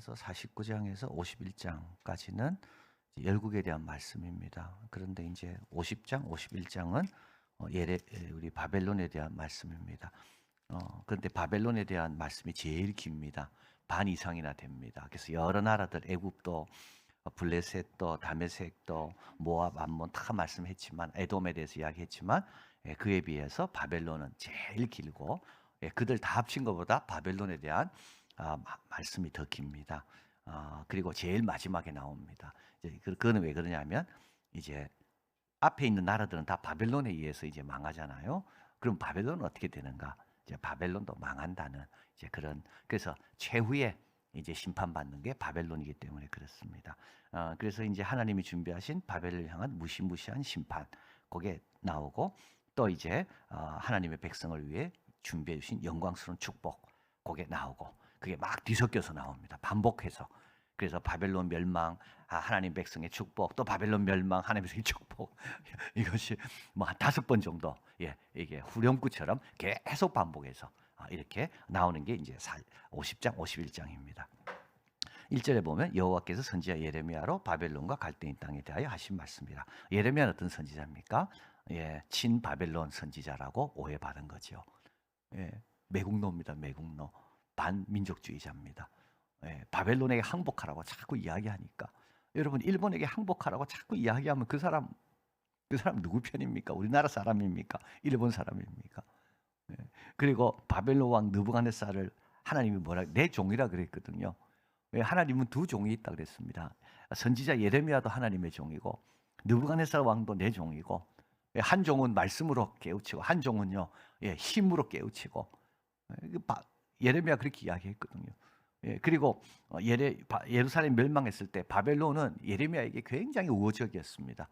예레미야서 49장에서 51장까지는 열국에 대한 말씀입니다. 그런데 이제 50장, 51장은 어, 예레 우리 바벨론에 대한 말씀입니다. 어, 그런데 바벨론에 대한 말씀이 제일 깁니다. 반 이상이나 됩니다. 그래서 여러 나라들 애굽도 어, 블레셋도 다메섹도 모압 암몬 다 말씀했지만 에돔에 대해서 이야기했지만 예, 그에 비해서 바벨론은 제일 길고 예, 그들 다 합친 것보다 바벨론에 대한 아, 마- 말씀이 더 깁니다. 아, 그리고 제일 마지막에 나옵니다. 이제 그- 그거는 왜 그러냐면 이제 앞에 있는 나라들은 다 바벨론에 의해서 이제 망하잖아요. 그럼 바벨론은 어떻게 되는가? 이제 바벨론도 망한다는 이제 그런 그래서 최후의 이제 심판받는 게 바벨론이기 때문에 그렇습니다. 어, 그래서 이제 하나님이 준비하신 바벨을 향한 무시무시한 심판 그게 나오고 또 이제 어, 하나님의 백성을 위해 준비해 주신 영광스러운 축복 그게 나오고 그게 막 뒤섞여서 나옵니다. 반복해서 그래서 바벨론 멸망, 아, 하나님 백성의 축복, 또 바벨론 멸망, 하나님 백성의 축복 이것이 뭐한 다섯 번 정도 예 이게 후렴구처럼 계속 반복해서 아, 이렇게 나오는 게 이제 50장, 51장입니다. 1절에 보면 여호와께서 선지자 예레미야로 바벨론과 갈대인 땅에 대하여 하신 말씀이라. 예레미야는 어떤 선지자입니까? 예, 친 바벨론 선지자라고 오해받은 거죠. 예, 매국노입니다. 매국노. 반민족주의자입니다. 예, 바벨론에게 항복하라고 자꾸 이야기하니까 여러분 일본에게 항복하라고 자꾸 이야기하면 그 사람 그 사람 누구 편입니까? 우리나라 사람입니까? 일본 사람입니까? 예, 그리고 바벨론 왕 느부갓네살을 하나님이 뭐라 내 종이라 그랬거든요. 왜 하나님은 두 종이 있다 그랬습니다. 선지자 예레미야도 하나님의 종이고 느부갓네살 왕도 내 종이고 예, 한 종은 말씀으로 깨우치고 한 종은요 예, 힘으로 깨우치고 예레미야 그렇게 이야기했거든요. 예, 그리고 어, 예레, 바- 예루살렘 멸망했을 때 바벨론은 예레미야에게 굉장히 우호적이었습니다.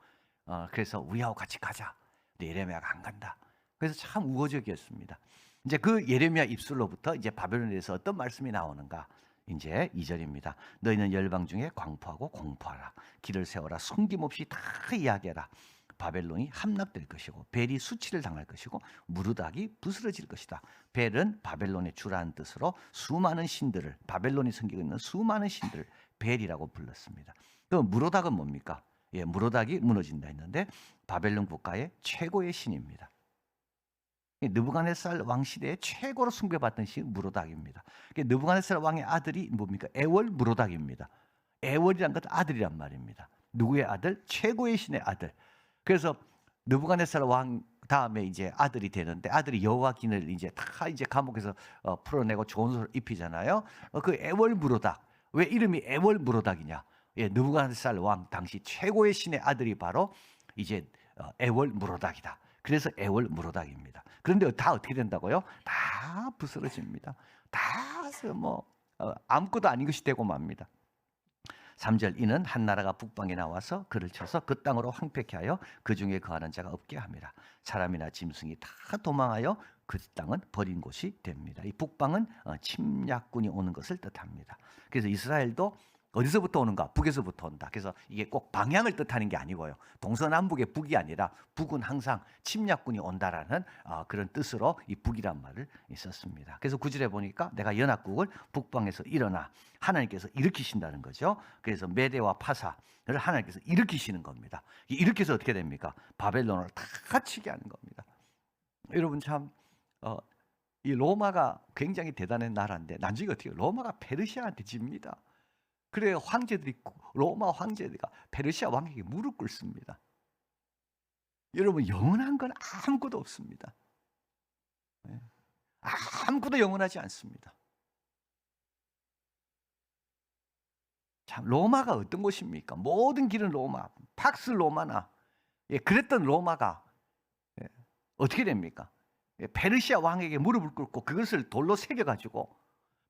어, 그래서 우리하고 같이 가자. 예레미야가 안 간다. 그래서 참 우호적이었습니다. 이제 그 예레미야 입술로부터 이제 바벨론에 대해서 어떤 말씀이 나오는가? 이제 2절입니다. 너희는 열방 중에 광포하고 공포하라. 길을 세워라. 숨김없이 다 이야기하라. 바벨론이 함락될 것이고 벨이 수치를 당할 것이고 무르닥이 부스러질 것이다. 벨은 바벨론의 주라는 뜻으로 수많은 신들을 바벨론이 섬기고 있는 수많은 신들을 벨이라고 불렀습니다. 그 무르닥은 뭡니까? 예, 무르닥이 무너진다 했는데 바벨론 국가의 최고의 신입니다. 이 느부갓네살 왕 시대에 최고로 숭배받던 신 무로닥입니다. 그 느부갓네살 왕의 아들이 뭡니까? 에월 무로닥입니다. 에월이란 것은 아들이란 말입니다. 누구의 아들? 최고의 신의 아들. 그래서 느부갓네살 왕 다음에 이제 아들이 되는데 아들이 여호와긴을 이제 다 이제 감옥에서 어, 풀어내고 좋은 옷을 입히잖아요. 어, 그 에월 무로닥. 왜 이름이 에월 무로닥이냐? 예, 느부갓네살 왕 당시 최고의 신의 아들이 바로 이제 어, 에월 무로닥이다. 그래서 에월 무로닥입니다. 그런데 다 어떻게 된다고요? 다 부스러집니다. 다뭐 어, 아무것도 아닌 것이 되고 맙니다. 3절 이는 한 나라가 북방에 나와서 그를 쳐서 그 땅으로 황폐케 하여 그 중에 거하는 자가 없게 합니다. 사람이나 짐승이 다 도망하여 그 땅은 버린 곳이 됩니다. 이 북방은 어, 침략군이 오는 것을 뜻합니다. 그래서 이스라엘도 어디서부터 오는가? 북에서부터 온다. 그래서 이게 꼭 방향을 뜻하는 게 아니고요. 동서남북의 북이 아니라 북은 항상 침략군이 온다라는 어, 그런 뜻으로 이 북이란 말을 썼습니다. 그래서 구절에 보니까 내가 연합국을 북방에서 일어나 하나님께서 일으키신다는 거죠. 그래서 메대와 파사를 하나님께서 일으키시는 겁니다. 이 일으켜서 어떻게 됩니까? 바벨론을 다 치게 하는 겁니다. 여러분 참 어, 이 로마가 굉장히 대단한 나라인데 나중에 어떻게? 로마가 페르시아한테 집니다. 그래 황제들이 로마 황제가 페르시아 왕에게 무릎 꿇습니다. 여러분 영원한 건 아무것도 없습니다. 예. 아무것도 영원하지 않습니다. 참 로마가 어떤 곳입니까? 모든 길은 로마, 팍스 로마나 예, 그랬던 로마가 예, 어떻게 됩니까? 예, 페르시아 왕에게 무릎을 꿇고 그것을 돌로 새겨 가지고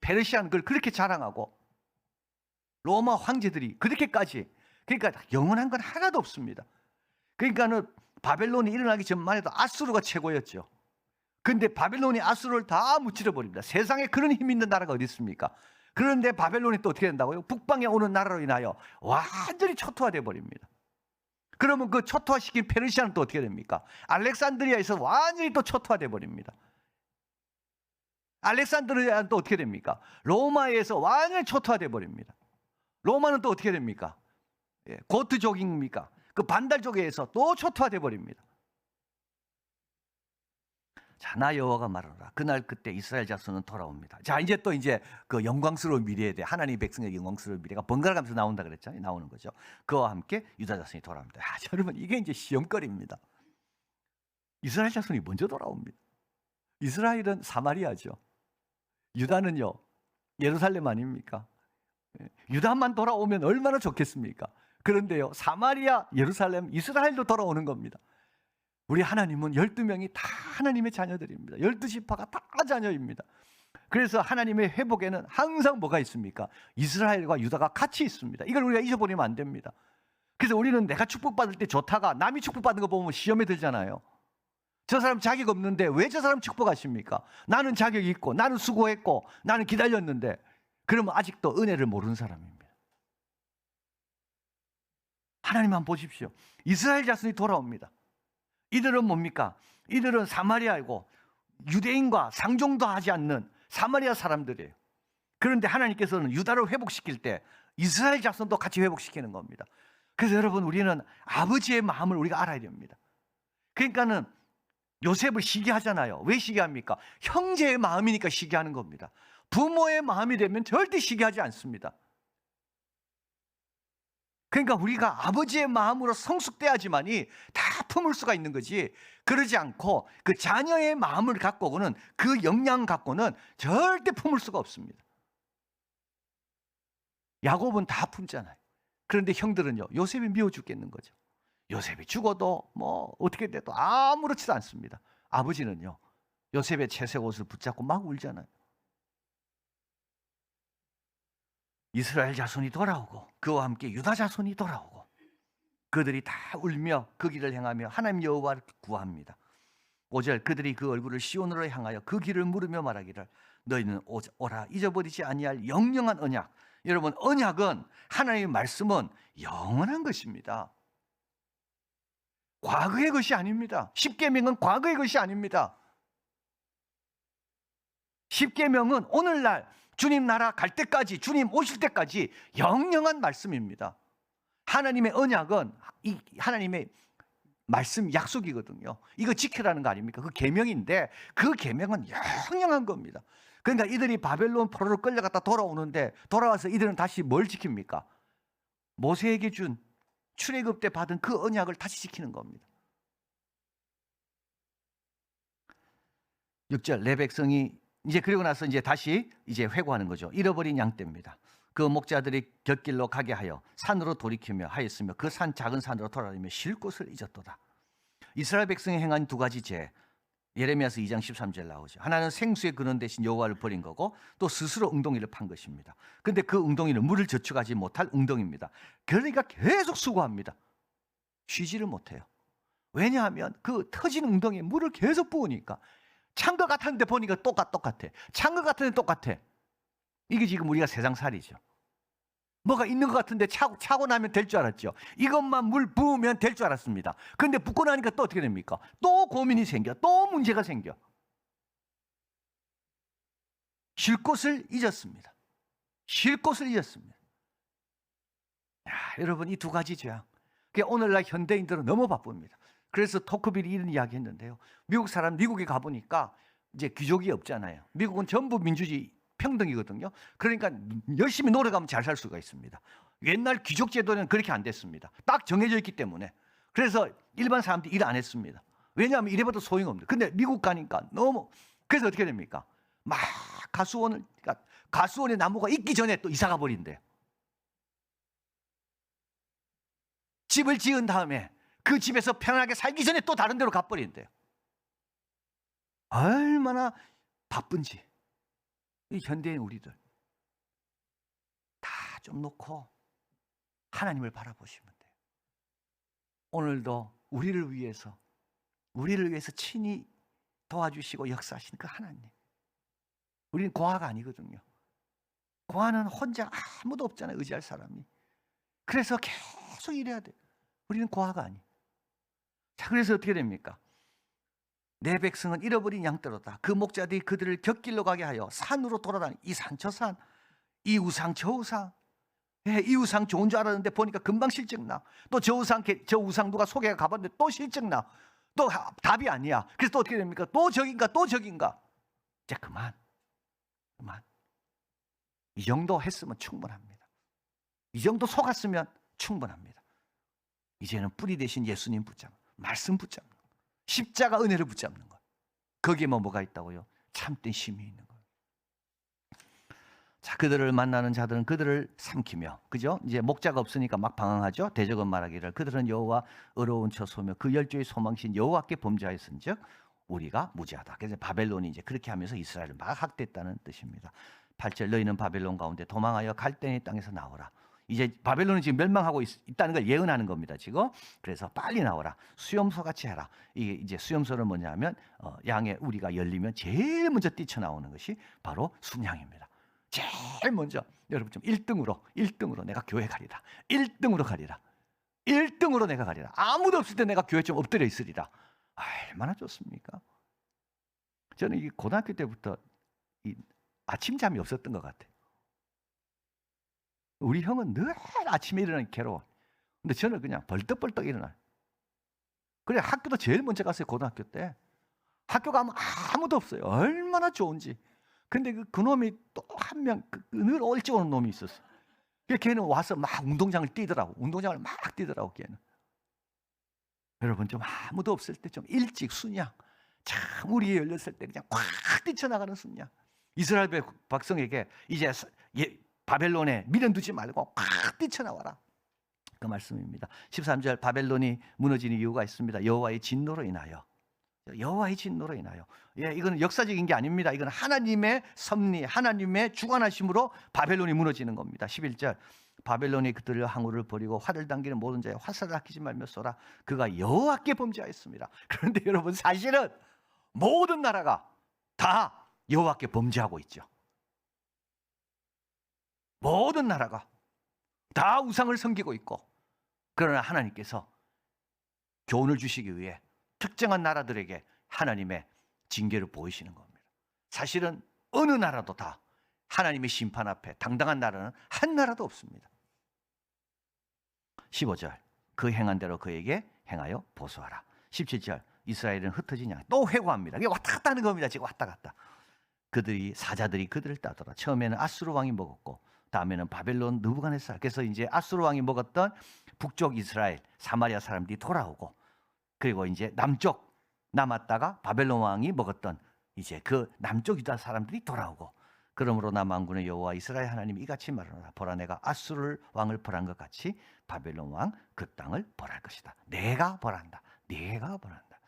페르시아는 그걸 그렇게 자랑하고 로마 황제들이 그렇게까지 그러니까 영원한 건 하나도 없습니다. 그러니까는 바벨론이 일어나기 전만 해도 아수르가 최고였죠. 근데 바벨론이 아수르를 다 무찌러 버립니다. 세상에 그런 힘 있는 나라가 어디 있습니까? 그런데 바벨론이 또 어떻게 된다고요? 북방에 오는 나라로 인하여 완전히 초토화돼 버립니다. 그러면 그 초토화시킨 페르시아는 또 어떻게 됩니까? 알렉산드리아에서 완전히 또 초토화돼 버립니다. 알렉산드리아는 또 어떻게 됩니까? 로마에서 완전히 초토화돼 버립니다. 로마는 또 어떻게 됩니까? 예, 고트족입니까? 그 반달족에서 또 초토화돼 버립니다. 자, 나 여호와가 말하라. 그날 그때 이스라엘 자손은 돌아옵니다. 자, 이제 또 이제 그 영광스러운 미래에 대해 하나님 백성의 영광스러운 미래가 번갈아 가면서 나온다 그랬잖아요. 나오는 거죠. 그와 함께 유다 자손이 돌아옵니다. 아, 여러분 이게 이제 시험거리입니다. 이스라엘 자손이 먼저 돌아옵니다. 이스라엘은 사마리아죠. 유다는요. 예루살렘 아닙니까? 예, 유다만 돌아오면 얼마나 좋겠습니까? 그런데요. 사마리아, 예루살렘, 이스라엘도 돌아오는 겁니다. 우리 하나님은 12명이 다 하나님의 자녀들입니다. 12지파가 다 자녀입니다. 그래서 하나님의 회복에는 항상 뭐가 있습니까? 이스라엘과 유다가 같이 있습니다. 이걸 우리가 잊어버리면 안 됩니다. 그래서 우리는 내가 축복받을 때 좋다가 남이 축복받는 거 보면 시험에 들잖아요. 저 사람 자격 없는데 왜 저 사람 축복하십니까? 나는 자격이 있고 나는 수고했고 나는 기다렸는데 그러면 아직도 은혜를 모르는 사람입니다. 하나님만 보십시오. 이스라엘 자손이 돌아옵니다. 이들은 뭡니까? 이들은 사마리아이고 유대인과 상종도 하지 않는 사마리아 사람들이에요. 그런데 하나님께서는 유다를 회복시킬 때 이스라엘 자손도 같이 회복시키는 겁니다. 그래서 여러분 우리는 아버지의 마음을 우리가 알아야 됩니다. 그러니까는 요셉을 시기하잖아요. 왜 시기합니까? 형제의 마음이니까 시기하는 겁니다. 부모의 마음이 되면 절대 시기하지 않습니다. 그러니까 우리가 아버지의 마음으로 성숙돼야지만이 다 품을 수가 있는 거지. 그러지 않고 그 자녀의 마음을 갖고는 그 역량 갖고는 절대 품을 수가 없습니다. 야곱은 다 품잖아요. 그런데 형들은요, 요셉이 미워 죽겠는 거죠. 요셉이 죽어도 뭐 어떻게 돼도 아무렇지도 않습니다. 아버지는요, 요셉의 채색 옷을 붙잡고 막 울잖아요. 이스라엘 자손이 돌아오고 그와 함께 유다 자손이 돌아오고 그들이 다 울며 그 길을 행하며 하나님 여호와를 구합니다. 5절 그들이 그 얼굴을 시온으로 향하여 그 길을 물으며 말하기를 너희는 오라 잊어버리지 아니할 영영한 언약. 여러분 언약은 하나님의 말씀은 영원한 것입니다. 과거의 것이 아닙니다. 십계명은 과거의 것이 아닙니다. 십계명은 오늘날 주님 나라 갈 때까지 주님 오실 때까지 영영한 말씀입니다. 하나님의 언약은 이 하나님의 말씀 약속이거든요. 이거 지켜라는 거 아닙니까? 그 계명인데 그 계명은 영영한 겁니다. 그러니까 이들이 바벨론 포로로 끌려갔다 돌아오는데 돌아와서 이들은 다시 뭘 지킵니까? 모세에게 준 출애굽 때 받은 그 언약을 다시 지키는 겁니다. 6절 내 백성이 이제 그리고 나서 이제 다시 이제 회고하는 거죠. 잃어버린 양 떼입니다. 그 목자들이 곁길로 가게 하여 산으로 돌이키며 하였으며 그 산 작은 산으로 돌아다니며 쉴 곳을 잊었도다. 이스라엘 백성이 행한 두 가지 죄. 예레미야서 2장 13절 나오죠. 하나는 생수의 근원 대신 여호와를 버린 거고 또 스스로 웅덩이를 판 것입니다. 근데 그 웅덩이는 물을 저축하지 못할 웅덩이입니다. 그러니까 계속 수고합니다. 쉬지를 못해요. 왜냐하면 그 터진 웅덩이에 물을 계속 부으니까 찬 것 같았는데 보니까 똑같 똑같아. 찬 것 같은데 똑같아. 이게 지금 우리가 세상 살이죠. 뭐가 있는 것 같은데 차고, 차고 나면 될 줄 알았죠. 이것만 물 부으면 될 줄 알았습니다. 근데 붓고 나니까 또 어떻게 됩니까? 또 고민이 생겨. 또 문제가 생겨. 쉴 곳을 잊었습니다. 쉴 곳을 잊었습니다. 야, 여러분 이 두 가지 죄악. 그게 오늘날 현대인들은 너무 바쁩니다. 그래서 토크빌이 이런 이야기 했는데요. 미국 사람 미국에 가보니까 이제 귀족이 없잖아요. 미국은 전부 민주주의 평등이거든요. 그러니까 열심히 노력하면 잘 살 수가 있습니다. 옛날 귀족 제도는 그렇게 안 됐습니다. 딱 정해져 있기 때문에. 그래서 일반 사람들이 일 안 했습니다. 왜냐하면 이래봐도 소용없는데. 근데 미국 가니까 너무 그래서 어떻게 됩니까? 막 가수원을 그러니까 가수원에 나무가 있기 전에 또 이사가 버린대요. 집을 지은 다음에 그 집에서 편안하게 살기 전에 또 다른 데로 가버린대요. 얼마나 바쁜지. 이 현대인 우리들 다 좀 놓고 하나님을 바라보시면 돼요. 오늘도 우리를 위해서 우리를 위해서 친히 도와주시고 역사하시는 그 하나님. 우리는 고아가 아니거든요. 고아는 혼자 아무도 없잖아요. 의지할 사람이. 그래서 계속 일해야 돼요. 우리는 고아가 아니. 자, 그래서 어떻게 됩니까? 내 백성은 잃어버린 양떼로다. 그 목자들이 그들을 곁길로 가게 하여 산으로 돌아다니 이 산 저 산, 이 우상 저 우상. 예, 이 우상 좋은 줄 알았는데 보니까 금방 실증 나. 또 저 우상 개- 저 우상 누가 소개가 가봤는데 또 실증 나. 또 하- 답이 아니야. 그래서 또 어떻게 됩니까? 또 저긴가 또 저긴가. 이제 그만. 그만. 이 정도 했으면 충분합니다. 이 정도 속았으면 충분합니다. 이제는 뿌리 대신 예수님 붙잡는 말씀 붙잡는 거. 십자가 은혜를 붙잡는 것. 거기에만 뭐가 있다고요? 참된 힘이 있는 거. 자, 그들을 만나는 자들은 그들을 삼키며, 그죠? 이제 목자가 없으니까 막 방황하죠. 대적은 말하기를 그들은 여호와 의로운 처소며 그 열조의 소망신 여호와께 범죄하였은즉 우리가 무지하다. 그래서 바벨론이 이제 그렇게 하면서 이스라엘을 막 학대했다는 뜻입니다. 8절 너희는 바벨론 가운데 도망하여 갈대의 땅에서 나오라. 이제 바벨론은 지금 멸망하고 있, 다는걸 예언하는 겁니다. 지금 그래서 빨리 나오라. 수염소 같이 해라. 이게 이제 수염소는 뭐냐면 어, 양의 우리가 열리면 제일 먼저 뛰쳐나오는 것이 바로 순양입니다. 제일 먼저 여러분 좀 1등으로 1등으로 내가 교회 가리라. 1등으로 가리라. 1등으로 내가 가리라. 아무도 없을 때 내가 교회 좀 엎드려 있으리라. 얼마나 좋습니까? 저는 이 고등학교 때부터 이 아침잠이 없었던 것 같아요. 우리 형은 늘 아침에 일어나기 괴로워. 근데 저는 그냥 벌떡벌떡 일어나요. 그래 학교도 제일 먼저 갔어요 고등학교 때. 학교 가면 아무도 없어요. 얼마나 좋은지. 근데 그 그놈이 또 한 명늘 일찍 오는 놈이 있었어. 그 걔는 와서 막 운동장을 뛰더라고. 운동장을 막 뛰더라고 걔는. 여러분 좀 아무도 없을 때 좀 일찍 순양. 참 우리 열렸을 때 그냥 꽉 뛰쳐나가는 순양. 이스라엘 백- 백성에게 이제 사- 예, 바벨론에 미련 두지 말고 꽉 뛰쳐나와라. 그 말씀입니다. 13절 바벨론이 무너지는 이유가 있습니다. 여호와의 진노로 인하여. 여호와의 진노로 인하여. 예, 이거는 역사적인 게 아닙니다. 이건 하나님의 섭리, 하나님의 주관하심으로 바벨론이 무너지는 겁니다. 11절. 바벨론이 그들을 항우를 버리고 화를 당기는 모든 자의 화살을 아끼지 말며 쏘라. 그가 여호와께 범죄하였습니다. 그런데 여러분 사실은 모든 나라가 다 여호와께 범죄하고 있죠. 모든 나라가 다 우상을 섬기고 있고 그러나 하나님께서 교훈을 주시기 위해 특정한 나라들에게 하나님의 징계를 보이시는 겁니다. 사실은 어느 나라도 다 하나님의 심판 앞에 당당한 나라는 한 나라도 없습니다. 15절 그 행한 대로 그에게 행하여 보수하라. 17절 이스라엘은 흩어진 양 또 회고합니다. 이게 왔다 갔다 하는 겁니다. 지금 왔다 갔다. 그들이 사자들이 그들을 따더라. 처음에는 아수르 왕이 먹었고 다음에는 바벨론 느부갓네살. 그래서 이제 아수르 왕이 먹었던 북쪽 이스라엘 사마리아 사람들이 돌아오고 그리고 이제 남쪽 남았다가 바벨론 왕이 먹었던 이제 그 남쪽 유다 사람들이 돌아오고 그러므로 남왕군의 여호와 이스라엘 하나님이 이같이 말하노라 보라 내가 아수르 왕을 벌한 것 같이 바벨론 왕 그 땅을 벌할 것이다. 내가 벌한다. 내가 벌한다.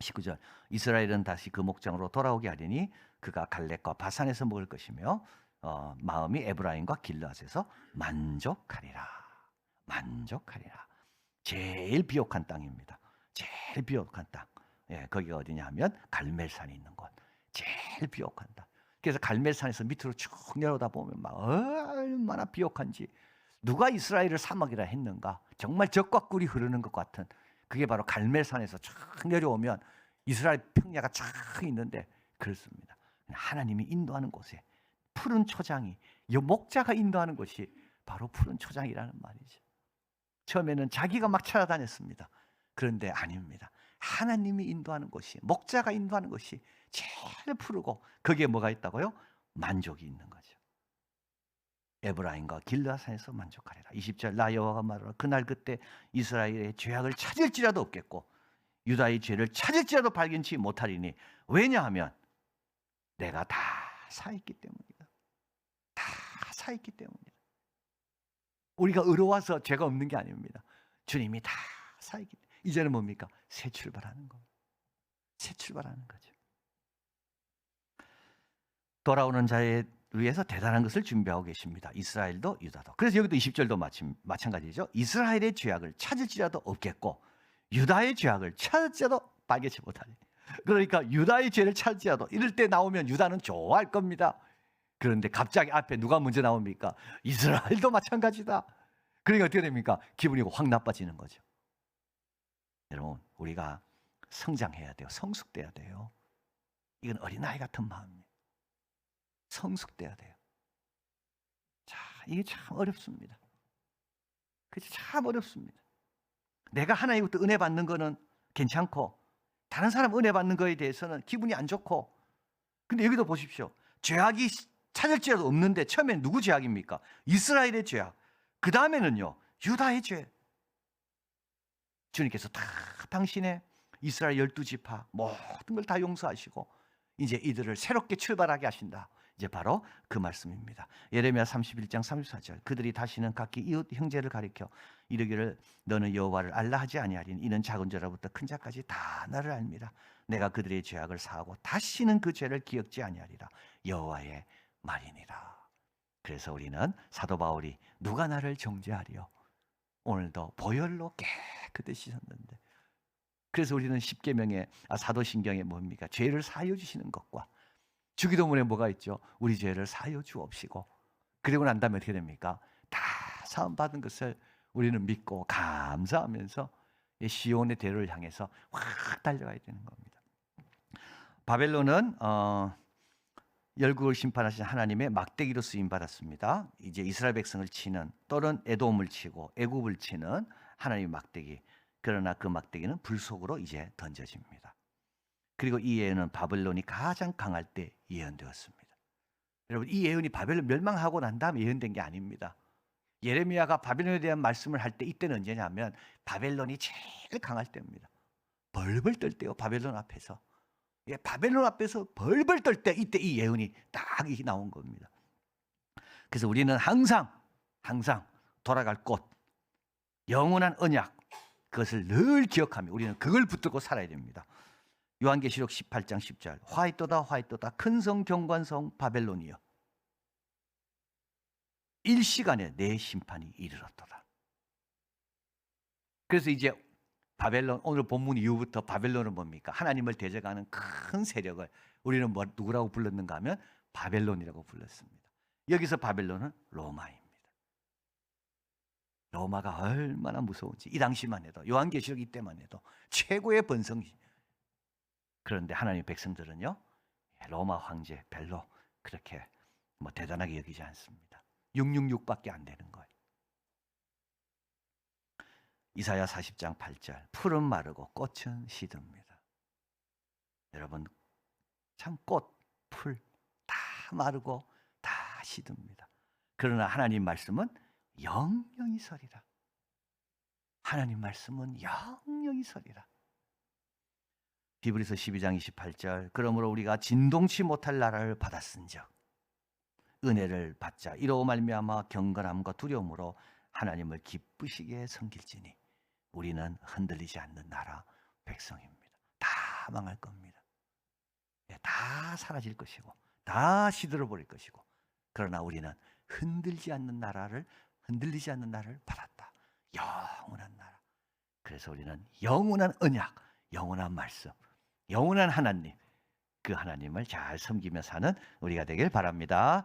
19절 이스라엘은 다시 그 목장으로 돌아오게 하리니 그가 갈렙과 바산에서 먹을 것이며 어, 마음이 에브라임과 길르앗에서 만족하리라. 만족하리라. 제일 비옥한 땅입니다. 제일 비옥한 땅. 예, 거기가 어디냐 하면 갈멜산이 있는 곳. 제일 비옥한 땅. 그래서 갈멜산에서 밑으로 쭉 내려오다 보면 막 얼마나 비옥한지 누가 이스라엘을 사막이라 했는가? 정말 적과 꿀이 흐르는 것 같은 그게 바로 갈멜산에서 쫙 내려오면 이스라엘 평야가 쫙 있는데 그렇습니다. 하나님이 인도하는 곳에 푸른 초장이 여 목자가 인도하는 곳이 바로 푸른 초장이라는 말이죠. 처음에는 자기가 막 찾아다녔습니다. 그런데 아닙니다. 하나님이 인도하는 곳이 목자가 인도하는 것이 제일 푸르고 거기에 뭐가 있다고요? 만족이 있는 거죠. 에브라임과 길라산에서 만족하리라. 20절 나 여호와가 말하라. 그날 그때 이스라엘의 죄악을 찾을지라도 없겠고 유다의 죄를 찾을지라도 발견치 못하리니 왜냐하면 내가 다 사했기 때문이다. 다 사했기 때문이다. 우리가 의로워서 죄가 없는 게 아닙니다. 주님이 다 때문에 이제는 뭡니까? 새 출발하는 겁니다. 새 출발하는 거죠. 돌아오는 자에 위해서 대단한 것을 준비하고 계십니다. 이스라엘도 유다도. 그래서 여기도 20절도 마침, 마찬가지죠. 이스라엘의 죄악을 찾을지라도 없겠고 유다의 죄악을 찾을지라도 발견치 못하리. 그러니까 유다의 죄를 찾을지라도 이럴 때 나오면 유다는 좋아할 겁니다. 그런데 갑자기 앞에 누가 먼저 나옵니까? 이스라엘도 마찬가지다. 그러니까 어떻게 됩니까? 기분이 확 나빠지는 거죠. 여러분, 우리가 성장해야 돼요. 성숙돼야 돼요. 이건 어린아이 같은 마음이에요. 성숙돼야 돼요. 자, 이게 참 어렵습니다. 그치, 참 어렵습니다. 내가 하나님부터 은혜 받는 거는 괜찮고, 다른 사람 은혜 받는 거에 대해서는 기분이 안 좋고, 근데 여기도 보십시오. 죄악이 찾을지라도 없는데 처음엔 누구 죄악입니까? 이스라엘의 죄악. 그 다음에는요, 유다의 죄. 주님께서 다 당신의 이스라엘 열두 지파 모든 걸 다 용서하시고 이제 이들을 새롭게 출발하게 하신다. 이제 바로 그 말씀입니다. 예레미야 31장 34절. 그들이 다시는 각기 이웃 형제를 가리켜 이르기를 너는 여호와를 알라 하지 아니하리니 이는 작은 자로부터 큰 자까지 다 나를 알미라. 내가 그들의 죄악을 사하고 다시는 그 죄를 기억지 아니하리라. 여호와의 말이니라. 그래서 우리는 사도 바울이 누가 나를 정죄하리요? 오늘도 보혈로 깨끗이 씻었는데 그래서 우리는 십계명의 아, 사도신경에 뭡니까? 죄를 사하여 주시는 것과 주기도문에 뭐가 있죠? 우리 죄를 사하여 주옵시고 그리고 난 다음에 어떻게 됩니까? 다 사함 받은 것을 우리는 믿고 감사하면서 이 시온의 대로를 향해서 확 달려가야 되는 겁니다. 바벨론은 어, 열국을 심판하신 하나님의 막대기로 쓰임 받았습니다. 이제 이스라엘 백성을 치는 또는 에돔을 치고 애굽을 치는 하나님의 막대기. 그러나 그 막대기는 불 속으로 이제 던져집니다. 그리고 이 예언은 바벨론이 가장 강할 때 예언되었습니다. 여러분 이 예언이 바벨론 멸망하고 난 다음에 예언된 게 아닙니다. 예레미야가 바벨론에 대한 말씀을 할 때 이때는 언제냐면 바벨론이 제일 강할 때입니다. 벌벌 떨 때요 바벨론 앞에서. 예, 바벨론 앞에서 벌벌 떨 때 이때 이 예언이 딱 나온 겁니다. 그래서 우리는 항상 항상 돌아갈 곳 영원한 언약 그것을 늘 기억하며 우리는 그걸 붙들고 살아야 됩니다. 요한계시록 18장 10절 화이토다 화이토다 큰 성 경관성 바벨론이여 일시간에 내 심판이 이르렀도다. 그래서 이제 바벨론 오늘 본문 이후부터 바벨론은 뭡니까? 하나님을 대적하는 큰 세력을 우리는 뭐 누구라고 불렀는가 하면 바벨론이라고 불렀습니다. 여기서 바벨론은 로마입니다. 로마가 얼마나 무서운지 이 당시만 해도 요한계시록 이때만 해도 최고의 번성이 그런데 하나님의 백성들은요 로마 황제 별로 그렇게 뭐 대단하게 여기지 않습니다. 666밖에 안 되는 거예요. 이사야 40장 8절 풀은 마르고 꽃은 시듭니다. 여러분 참 꽃, 풀 다 마르고 다 시듭니다. 그러나 하나님 말씀은 영영이 서리라. 하나님 말씀은 영영이 서리라. 디브리서 12장 28절 그러므로 우리가 진동치 못할 나라를 받았은즉 은혜를 받자 이로 말미암아 경건함과 두려움으로 하나님을 기쁘시게 섬길지니 우리는 흔들리지 않는 나라 백성입니다. 다 망할 겁니다. 예, 다 사라질 것이고 다 시들어 버릴 것이고 그러나 우리는 흔들지 않는 나라를 흔들리지 않는 나라를 받았다. 영원한 나라. 그래서 우리는 영원한 언약, 영원한 말씀, 영원한 하나님 그 하나님을 잘 섬기며 사는 우리가 되길 바랍니다.